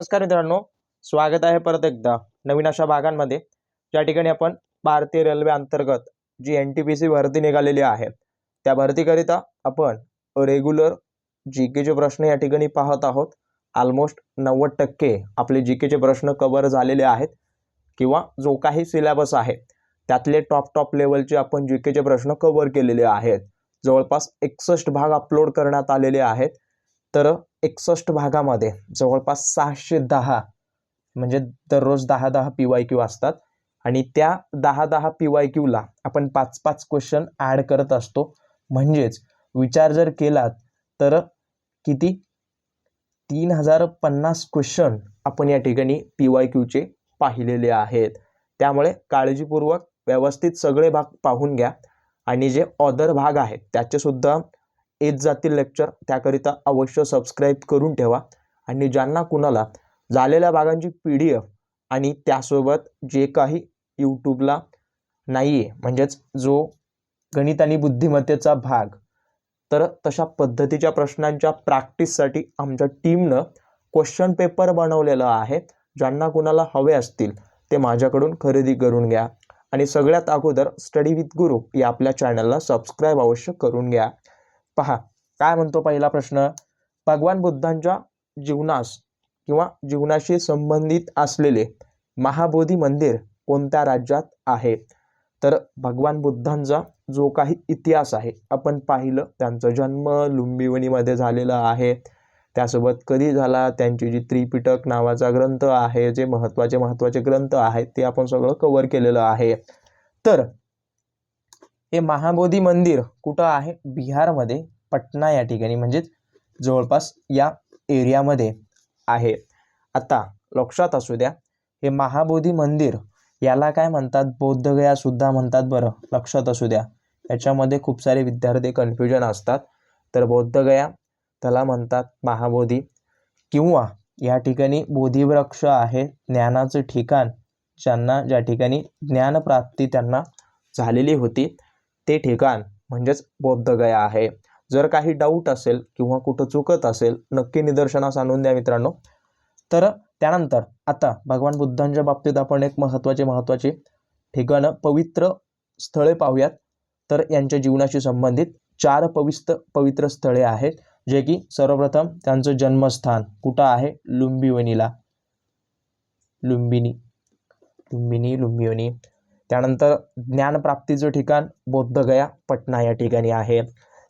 नमस्कार मित्रांनो स्वागत आहे परत एकदा नवीन अशा भागांमध्ये. ज्या ठिकाणी आपण भारतीय रेल्वे अंतर्गत G N T P C भरती निघालेली आहे त्या भरतीकरिता आपण रेग्युलर जी केचे प्रश्न या ठिकाणी पाहत आहोत. ऑलमोस्ट नव्वद टक्के आपले जी केचे प्रश्न कवर झालेले आहेत किंवा जो काही सिलेबस आहे त्यातले टॉप टॉप लेवलचे आपण जी केचे प्रश्न कवर केलेले आहेत. जवळपास एकसष्ट भाग अपलोड करण्यात आलेले आहेत. तर एकसष्ट भागामध्ये जवळपास सहाशे दहा म्हणजे दररोज दहा दहा पी वाय क्यू असतात. आणि त्या दहा दहा पी वाय क्यूला आपण पाच पाच क्वेश्चन ॲड करत असतो. म्हणजेच विचार जर केलात तर किती? तीन हजार पन्नास क्वेश्चन आपण या ठिकाणी पी वाय क्यूचे पाहिलेले आहेत. त्यामुळे काळजीपूर्वक व्यवस्थित सगळे भाग पाहून घ्या. आणि जे ऑदर भाग आहेत त्याचेसुद्धा येत जातील लेक्चर त्याकरिता अवश्य सबस्क्राईब करून ठेवा. आणि ज्यांना कुणाला झालेल्या भागांची पी डी एफ आणि त्यासोबत जे काही यूट्यूबला नाही आहे म्हणजेच जो गणित आणि बुद्धिमत्तेचा भाग तर तशा पद्धतीच्या प्रश्नांच्या प्रॅक्टिससाठी आमच्या टीमनं क्वेश्चन पेपर बनवलेलं आहे. ज्यांना कुणाला हवे असतील ते माझ्याकडून खरेदी करून घ्या. आणि सगळ्यात अगोदर स्टडी विथ गुरु या आपल्या चॅनलला सबस्क्राईब अवश्य करून घ्या. पहा काय म्हणतो पहिला प्रश्न? भगवान बुद्धांच्या जीवनास किंवा जीवनाशी संबंधित असलेले महाबोधी मंदिर कोणत्या राज्यात आहे? तर भगवान बुद्धांचा जो काही इतिहास आहे आपण पाहिलं त्यांचा जन्म लुंबिवणीमध्ये झालेला आहे. त्यासोबत कधी झाला त्यांची जी त्रिपिटक नावाचा ग्रंथ आहे जे महत्त्वाचे महत्त्वाचे ग्रंथ आहेत ते आपण सगळं कवर केलेलं आहे. तर हे महाबोधी मंदिर कुठं आहे? बिहारमध्ये पटना या ठिकाणी म्हणजेच जवळपास या एरियामध्ये आहे. आता लक्षात असू द्या हे महाबोधी मंदिर याला काय म्हणतात? बौद्धगया सुद्धा म्हणतात बरं लक्षात असू द्या. याच्यामध्ये खूप सारे विद्यार्थी कन्फ्युजन असतात. तर बौद्धगया त्याला म्हणतात महाबोधी. किंवा या ठिकाणी बोधिवृक्ष आहे ज्ञानाचं ठिकाण ज्यांना ज्या ठिकाणी ज्ञानप्राप्ती त्यांना झालेली होती ते ठिकाण म्हणजेच बौद्धगया आहे. जर काही डाऊट असेल किंवा कुठं चुकत असेल नक्की निदर्शनास आणून द्या मित्रांनो. तर त्यानंतर आता भगवान बुद्धांच्या बाबतीत आपण एक महत्त्वाचे महत्त्वाचे ठिकाणं पवित्र स्थळे पाहूयात. तर यांच्या जीवनाशी संबंधित चार पवित्र पवित्र स्थळे आहेत जे की सर्वप्रथम त्यांचं जन्मस्थान कुठं आहे? लुंबिवणीला. लुंबिनी. लुंबिनी लुंबिनी त्यानंतर ज्ञानप्राप्तीचं ठिकाण बौद्धगया पटना या ठिकाणी आहे.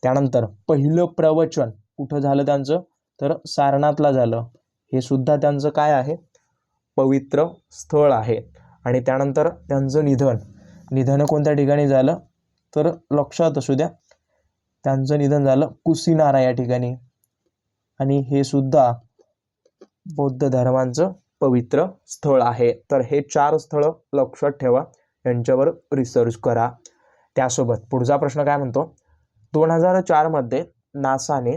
त्यानंतर पहिलं प्रवचन कुठं झालं त्यांचं? तर सारनाथला झालं. हे सुद्धा त्यांचं काय आहे? पवित्र स्थळ आहे. आणि त्यानंतर त्यांचं निधन. निधन कोणत्या ठिकाणी झालं? तर लक्षात असू द्या त्यांचं निधन झालं कुसिनारा या ठिकाणी. आणि हे सुद्धा बौद्ध धर्मांचं पवित्र स्थळ आहे. तर हे चार स्थळं लक्षात ठेवा. यांच्यावर रिसर्च करा. त्यासोबत पुढचा प्रश्न काय म्हणतो? दोन हजार चारमध्ये नासाने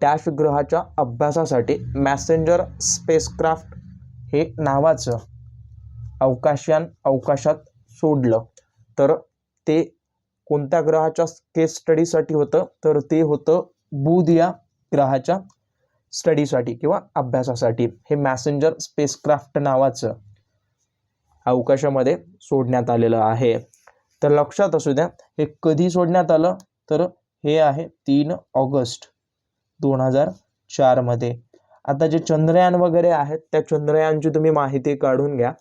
टॅश ग्रहाच्या अभ्यासासाठी मॅसेंजर स्पेसक्राफ्ट हे नावाचं अवकाशयान अवकाशात सोडलं. तर ते कोणत्या ग्रहाच्या केस स्टडीसाठी होतं? तर ते होतं बुध या ग्रहाच्या स्टडीसाठी किंवा अभ्यासासाठी. हे मॅसेंजर स्पेसक्राफ्ट नावाचं अवकाशामध्ये सोडण्यात आलेलं आहे. तर लक्षात असू द्या हे कधी सोडण्यात आलं? तर हे आहे तीन ऑगस्ट दोन हजार चारमध्ये आता जे चंद्रयान वगैरे आहेत त्या चंद्रयानची तुम्ही माहिती काढून घ्या.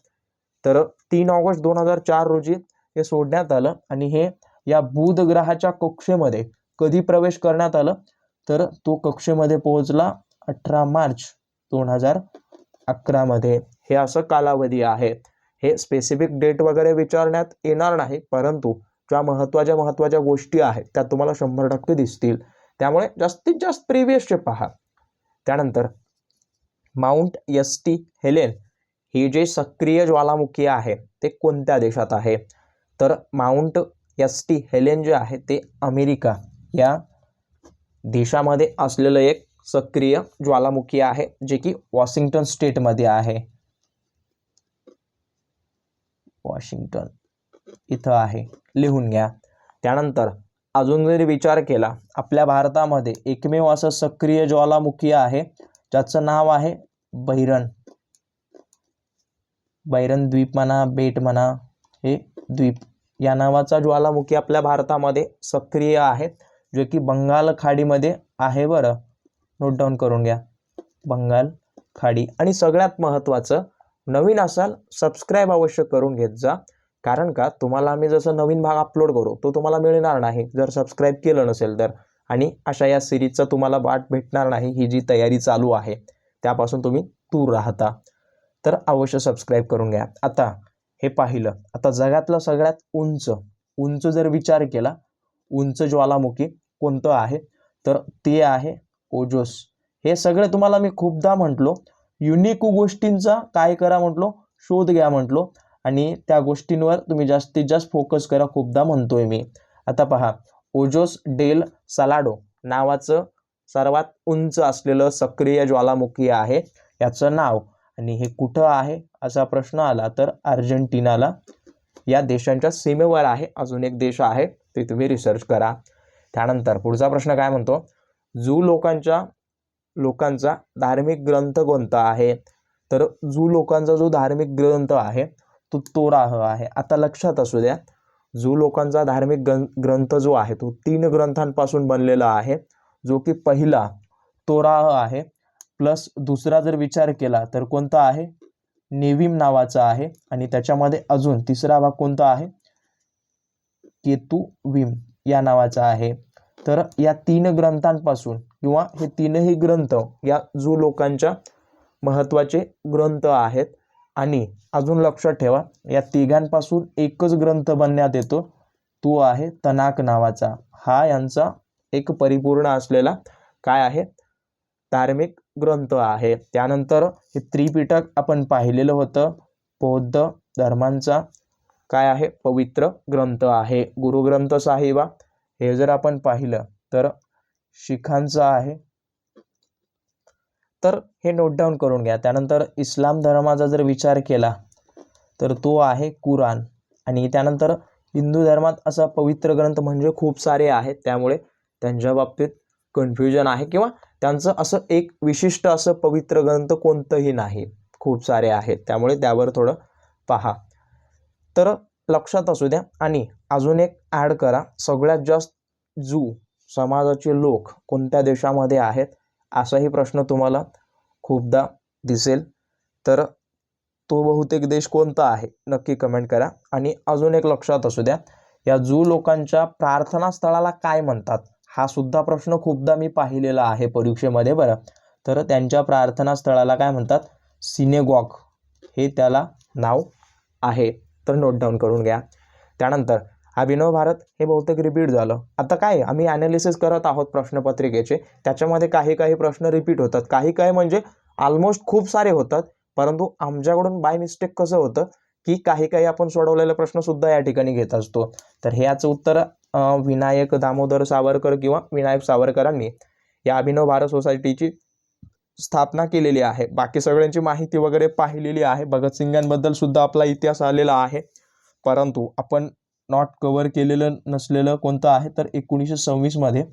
तर तीन ऑगस्ट दोन हजार चार रोजी हे सोडण्यात आलं आणि हे या बुध ग्रहाच्या कक्षेमध्ये कधी प्रवेश करण्यात आलं? तर तो कक्षेमध्ये पोहोचला अठरा मार्च दोन हजार अकरामध्ये हे असं कालावधी आहे. हे स्पेसिफिक डेट वगैरे विचारण्यात येणार नाही परंतु ज्या महत्त्वाच्या महत्त्वाच्या गोष्टी आहेत त्या तुम्हाला शंभर टक्के दिसतील. त्यामुळे जास्तीत जास्त प्रिव्हियसचे पहा. त्यानंतर माउंट एस टी हेलेन ही जे सक्रिय ज्वालामुखी आहे ते कोणत्या देशात आहे? तर माउंट एस टी हेलेन जे आहे ते अमेरिका या देशामध्ये असलेलं एक सक्रिय ज्वालामुखी आहे जे की वॉशिंग्टन स्टेटमध्ये आहे. वॉशिंग्टन. इथं आहे. लिहून घ्या. त्यानंतर अजून जरी विचार केला आपल्या भारतामध्ये एकमेव असं सक्रिय ज्वालामुखी आहे ज्याचं नाव आहे बैरण बैरण द्वीप म्हणा बेट म्हणा हे द्वीप. या नावाचा ज्वालामुखी आपल्या भारतामध्ये सक्रिय आहे. जे की बंगाल खाडीमध्ये आहे बरं. नोट डाऊन करून घ्या. बंगाल खाडी. आणि सगळ्यात महत्त्वाचं नवीन असाल सबस्क्राईब अवश्य करून घेत जा. कारण का? तुम्हाला आम्ही जसं नवीन भाग अपलोड करू तो तुम्हाला मिळणार नाही. जर सबस्क्राईब केलं नसेल तर. आणि अशा या सिरीजचा तुम्हाला वाट भेटणार नाही ही जी तयारी चालू आहे त्यापासून तुम्ही दूर राहता. तर अवश्य सबस्क्राईब करून घ्या. आता हे पाहिलं. आता जगातलं सगळ्यात उंच उंच जर विचार केला उंच ज्वालामुखी कोणतं आहे? तर ते आहे ओजोस. हे सगळं तुम्हाला मी खूपदा म्हटलो युनिक गोष्टींचा काय करा म्हटलो? शोध घ्या म्हटलो. आणि त्या गोष्टींवर तुम्ही जास्तीत जास्त फोकस करा खूपदा म्हणतोय मी. आता पहा ओजोस डेल सलाडो नावाचं सर्वात उंच असलेलं सक्रिय ज्वालामुखी आहे. याचं नाव आणि हे कुठं आहे असा प्रश्न आला तर अर्जेंटिनाला. या देशांच्या सीमेवर आहे अजून एक देश आहे ते तुम्ही रिसर्च करा. त्यानंतर पुढचा प्रश्न काय म्हणतो? जू लोकांच्या लोकांचा धार्मिक ग्रंथ कोणता आहे? तर जू लोकांचा जो धार्मिक ग्रंथ आहे तो तोराह आहे. आता लक्षात असू द्या जू लोकांचा धार्मिक ग्रं ग्रंथ जो आहे तो तीन ग्रंथांपासून बनलेला आहे. जो की पहिला तोराह आहे प्लस दुसरा जर विचार केला तर कोणता आहे? नेविम नावाचा आहे. आणि त्याच्यामध्ये अजून तिसरा भाग कोणता आहे? केतू विम या नावाचा आहे. तर या तीन ग्रंथांपासून किंवा हे तीनही ग्रंथ या जू लोकांच्या महत्त्वाचे ग्रंथ आहेत. आणि अजून लक्षात ठेवा या तिघांपासून एकच ग्रंथ बनण्यात येतो. तो आहे तनाक नावाचा. हा यांचा एक परिपूर्ण असलेला काय आहे? धार्मिक ग्रंथ आहे. त्यानंतर हे त्रिपिटक आपण पाहिलेलं होतं. बौद्ध धर्मांचा काय आहे? पवित्र ग्रंथ आहे. गुरुग्रंथ साहिबा हे जर आपण पाहिलं तर शिखांचं आहे. तर हे नोट डाऊन करून घ्या. त्यानंतर इस्लाम धर्माचा जर विचार केला तर तो आहे कुराण आणि त्यानंतर हिंदू धर्मात असा पवित्र ग्रंथ म्हणजे खूप सारे आहेत. त्यामुळे त्यांच्या बाबतीत कन्फ्युजन आहे किंवा त्यांचं असं एक विशिष्ट असं पवित्र ग्रंथ कोणतंही नाही. खूप सारे आहेत. त्यामुळे त्यावर थोडं पहा. तर लक्षात असू द्या. आणि अजून एक ॲड करा. सगळ्यात जास्त जू समाजाचे लोक कोणत्या देशामध्ये आहेत असाही प्रश्न तुम्हाला खूपदा दिसेल. तर तो बहुतेक देश कोणता आहे नक्की कमेंट करा. आणि अजून एक लक्षात असू द्या या जू लोकांच्या प्रार्थना स्थळाला काय म्हणतात हा सुद्धा प्रश्न खूपदा मी पाहिलेला आहे परीक्षेमध्ये बरं. तर त्यांच्या प्रार्थना स्थळाला काय म्हणतात सिनेगॉग हे त्याला नाव आहे. तर नोट डाऊन करून घ्या. त्यानंतर अभिनव भारत हे बहुतेक रिपीट झालं. आता काय आम्ही ॲनालिसिस करत आहोत प्रश्नपत्रिकेचे. त्याच्यामध्ये काही काही प्रश्न रिपीट होतात. काही काही म्हणजे ऑलमोस्ट खूप सारे होतात. परंतु आमच्याकडून बाय मिस्टेक कसं होतं की काही काही आपण सोडवलेले प्रश्नसुद्धा या ठिकाणी घेत असतो. तर हे याचं उत्तर विनायक दामोदर सावरकर किंवा विनायक सावरकरांनी या अभिनव भारत सोसायटीची स्थापना केलेली आहे. बाकी सगळ्यांची माहिती वगैरे पाहिलेली आहे. भगतसिंगांबद्दल सुद्धा आपला इतिहास आलेला आहे. परंतु आपण नॉट कवर केलेलं नसलेलं कोणतं आहे? तर एकोणीसशे सव्वीसमध्ये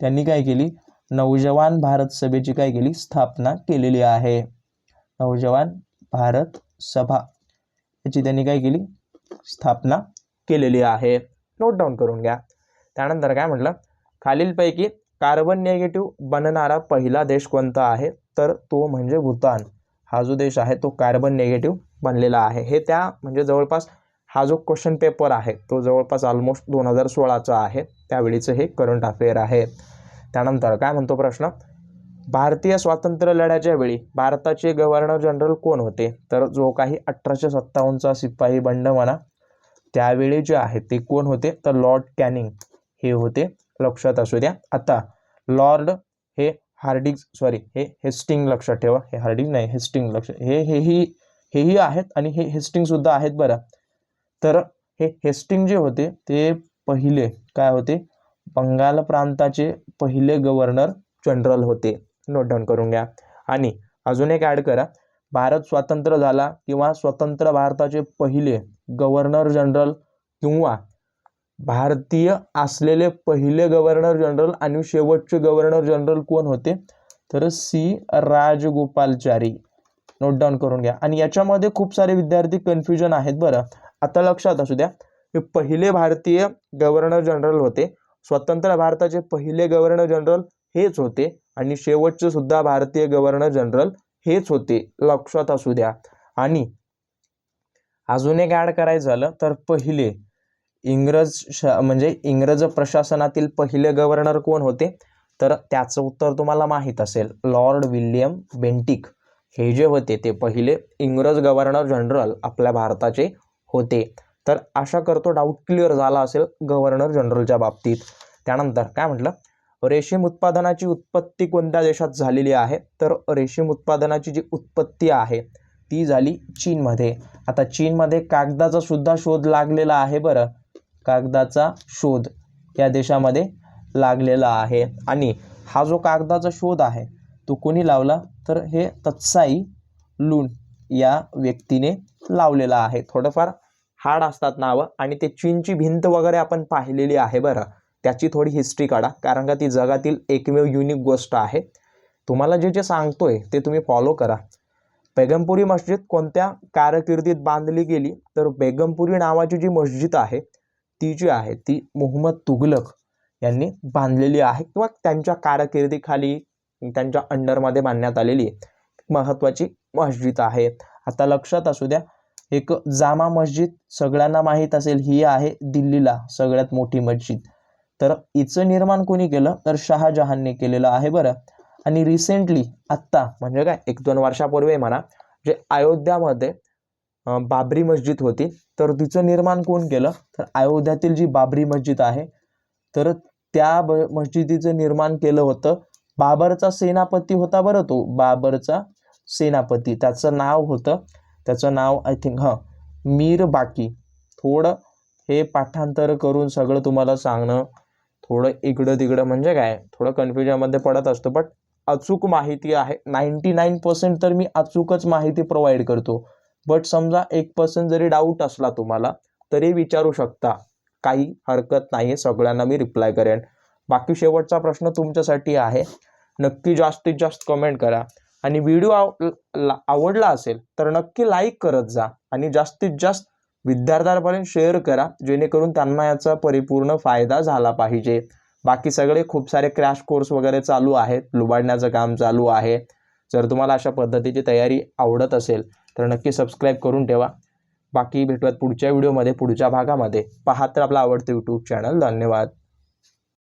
त्यांनी काय केली? नवजवान भारत सभेची काय केली? स्थापना केलेली आहे. नवजवान भारत सभा याची त्यांनी काय केली? स्थापना केलेली आहे. नोट डाऊन करून घ्या. त्यानंतर काय म्हटलं? खालीलपैकी कार्बन निगेटिव्ह बनणारा पहिला देश कोणता आहे? तर तो म्हणजे भूतान. हा जो देश आहे तो कार्बन निगेटिव्ह बनलेला आहे. हे त्या म्हणजे जवळपास हा जो क्वेश्चन पेपर आहे तो जवळपास ऑलमोस्ट दोन हजार सोळाचा आहे. त्यावेळीचं हे करंट अफेअर आहे. त्यानंतर काय म्हणतो प्रश्न? भारतीय स्वातंत्र्य लढ्याच्या वेळी भारताचे गव्हर्नर जनरल कोण होते? तर जो काही अठराशे सत्तावन्नचा शिपाई बंड म्हणा त्यावेळी जे आहे ते कोण होते? तर लॉर्ड कॅनिंग हे होते. लक्षात असू द्या. आता लॉर्ड हे हार्डिंग सॉरी हे हेस्टिंग लक्षात ठेवा. हे हार्डिंग नाही हेस्टिंग लक्ष हे हेही हेही आहेत आणि हे हेस्टिंग सुद्धा आहेत बरं. तर हे हेस्टिंग जे होते ते पहिले काय होते? बंगाल प्रांताचे पहिले गव्हर्नर जनरल होते. नोट डाऊन करून घ्या. आणि अजून एक ॲड करा. भारत स्वतंत्र झाला किंवा स्वतंत्र भारताचे पहिले गव्हर्नर जनरल किंवा भारतीय असलेले पहिले गव्हर्नर जनरल आणि शेवटचे गव्हर्नर जनरल कोण होते? तर सी राजगोपालचारी. नोट डाऊन करून घ्या. आणि याच्यामध्ये खूप सारे विद्यार्थी कन्फ्युजन आहेत बरं. आता लक्षात असू द्या हे पहिले भारतीय गव्हर्नर जनरल होते. स्वतंत्र भारताचे पहिले गव्हर्नर जनरल हेच होते आणि शेवटचे सुद्धा भारतीय गव्हर्नर जनरल हेच होते. लक्षात असू द्या. आणि अजून एक ॲड करायचं झालं तर पहिले इंग्रज श म्हणजे इंग्रज प्रशासनातील पहिले गव्हर्नर कोण होते? तर त्याचं उत्तर तुम्हाला माहीत असेल लॉर्ड विल्यम बेंटिक हे जे होते ते पहिले इंग्रज गव्हर्नर जनरल आपल्या भारताचे होते. तर आशा करतो डाऊट क्लिअर झाला असेल गव्हर्नर जनरलच्या बाबतीत. त्यानंतर काय म्हटलं? रेशीम उत्पादनाची उत्पत्ती कोणत्या देशात झालेली आहे? तर रेशीम उत्पादनाची जी उत्पत्ती आहे ती झाली चीनमध्ये. आता चीनमध्ये कागदाचा सुद्धा शोध लागलेला आहे बरं. कागदाचा शोध या देशामध्ये लागलेला आहे. आणि हा जो कागदाचा शोध आहे तो कोणी लावला? तर हे तत्साई लून या व्यक्तीने लावलेला आहे. थोडंफार हार्ड असतात नावं आणि ते चीनची भिंत वगैरे आपण पाहिलेली आहे बरं. त्याची थोडी हिस्ट्री काढा कारण का ती जगातील एकमेव युनिक गोष्ट आहे. तुम्हाला जे जे सांगतोय ते तुम्ही फॉलो करा. बेगमपुरी मस्जिद कोणत्या कारकिर्दीत बांधली गेली? तर बेगमपुरी नावाची जी मस्जिद आहे ती जी आहे ती मोहम्मद तुगलक यांनी बांधलेली आहे किंवा त्यांच्या कारकिर्दीखाली त्यांच्या अंडरमध्ये बांधण्यात आलेली महत्त्वाची मस्जिद आहे. आता लक्षात असू द्या एक जामा मस्जिद सगळ्यांना माहीत असेल ही आहे दिल्लीला सगळ्यात मोठी मस्जिद. तर हिचं निर्माण कोणी केलं? तर शहाजहानने केलेलं आहे बरं. आणि रिसेंटली आत्ता म्हणजे काय एक दोन वर्षापूर्वी म्हणा जे अयोध्यामध्ये बाबरी मस्जिद होती तर तिचं निर्माण कोण केलं? तर अयोध्यातील जी बाबरी मस्जिद आहे तर त्या ब मस्जिदीचं निर्माण केलं होतं. बाबरचा सेनापती होता बरं तो बाबरचा सेनापती. त्याचं नाव होतं त्याचं नाव आय थिंक हां मीर बाकी. थोडं हे पाठांतर करून सगळं तुम्हाला सांगणं थोडं इकडं तिकडं म्हणजे काय? थोडं कन्फ्युजनमध्ये पडत असतो बट अचूक माहिती आहे. नाईंटी नाईन पर्सेंट तर मी अचूकच माहिती प्रोव्हाइड करतो. बट समजा एक पर्सेंट जरी डाऊट असला तुम्हाला तरी विचारू शकता. काही हरकत नाही आहे सगळ्यांना मी रिप्लाय करेन. बाकी शेवटचा प्रश्न तुमच्यासाठी आहे. नक्की जास्तीत जास्त कमेंट करा. आणि व्हिडिओ आव ला- आवडला असेल तर नक्की लाईक करत जा. आणि जास्तीत जास्त विद्यार्थ्यांपर्यंत शेअर करा जेणेकरून त्यांना याचा परिपूर्ण फायदा झाला पाहिजे. बाकी सगळे खूप सारे क्रॅश कोर्स वगैरे चालू आहेत लुबाडण्याचं काम चालू आहे. जर तुम्हाला अशा पद्धतीची तयारी आवडत असेल तर नक्की सबस्क्राईब करून ठेवा. बाकी भेटूयात पुढच्या व्हिडिओमध्ये पुढच्या भागामध्ये. पाहत तर आपला आवडतं यूट्यूब चॅनल धन्यवाद.